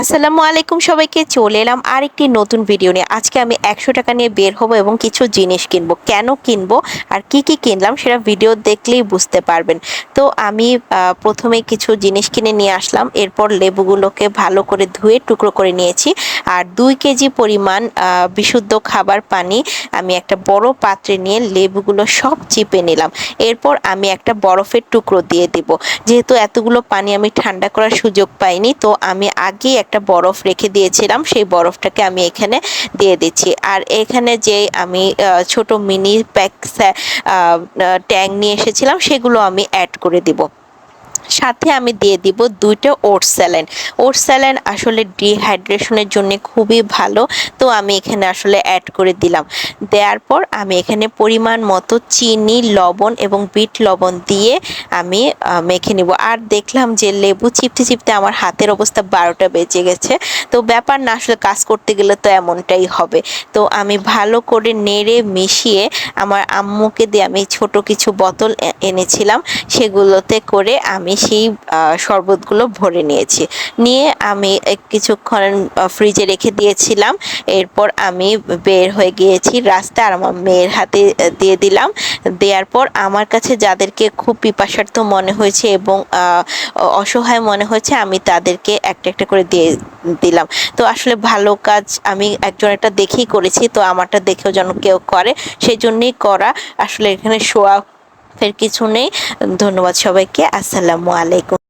আসসালামু আলাইকুম সবাইকে, চলে এলাম আর একটি নতুন ভিডিও নিয়ে। আজকে আমি একশো টাকা নিয়ে বের হব এবং কিছু জিনিস কিনবো। কেন কিনবো আর কি কি কিনলাম সেটা ভিডিও দেখলেই বুঝতে পারবেন। তো আমি প্রথমে কিছু জিনিস কিনে নিয়ে আসলাম, এরপর লেবুগুলোকে ভালো করে ধুয়ে টুকরো করে নিয়েছি। আর দুই কেজি পরিমাণ বিশুদ্ধ খাবার পানি আমি একটা বড় পাত্রে নিয়ে লেবুগুলো সব চিপে নিলাম। এরপর আমি একটা বরফের টুকরো দিয়ে দিব। যেহেতু এতগুলো পানি আমি ঠান্ডা করার সুযোগ পাইনি, তো আমি আগেই একটা বরফ রেখে দিয়েছিলাম, সেই বরফটাকে আমি এখানে দিয়ে দিচ্ছি। আর এখানে যে আমি ছোট মিনি প্যাক ট্যাং নিয়ে এসেছিলাম, সেগুলো আমি অ্যাড করে দিব। সাথে আমি দিয়ে দিব দুইটা ওটস স্যালাইন ওটস স্যালাইন আসলে ডিহাইড্রেশনের জন্য খুবই ভালো। তো আমি এখানে আসলে অ্যাড করে দিলাম। দেওয়ার পর আমি এখানে পরিমাণ মতো চিনি, লবণ এবং বিট লবণ দিয়ে আমি মেখে নিব। আর দেখলাম যে লেবু চিপতে চিপতে আমার হাতের অবস্থা বারোটা বেজে গেছে। তো ব্যাপার না, আসলে কাজ করতে গেলে তো এমনটাই হবে। তো আমি ভালো করে নেড়ে মিশিয়ে আমার আম্মুকে দিয়ে আমি ছোট কিছু বোতল এনেছিলাম। সেগুলোতে করে আমি সেই শরবতগুলো ভরে নিয়েছি। নিয়ে আমি কিছুক্ষণ ফ্রিজে রেখে দিয়েছিলাম। এরপর আমি বের হয়ে গিয়েছি রাস্তা আর আমার মেয়ের হাতে দিয়ে দিলাম। দেওয়ার পর আমার কাছে যাদেরকে খুব পিপাসার্থ মনে হয়েছে এবং অসহায় মনে হয়েছে, আমি তাদেরকে একটা একটা করে দিয়ে দিলাম। তো আসলে ভালো কাজ আমি একজন একটা দেখেই করেছি, তো আমারটা দেখেও যেন কেউ করে। সেই জন্যেই করা। আসলে এখানে শোয়া ফের কিছু নেই। ধন্যবাদ সবাইকে। আসসালামু আলাইকুম।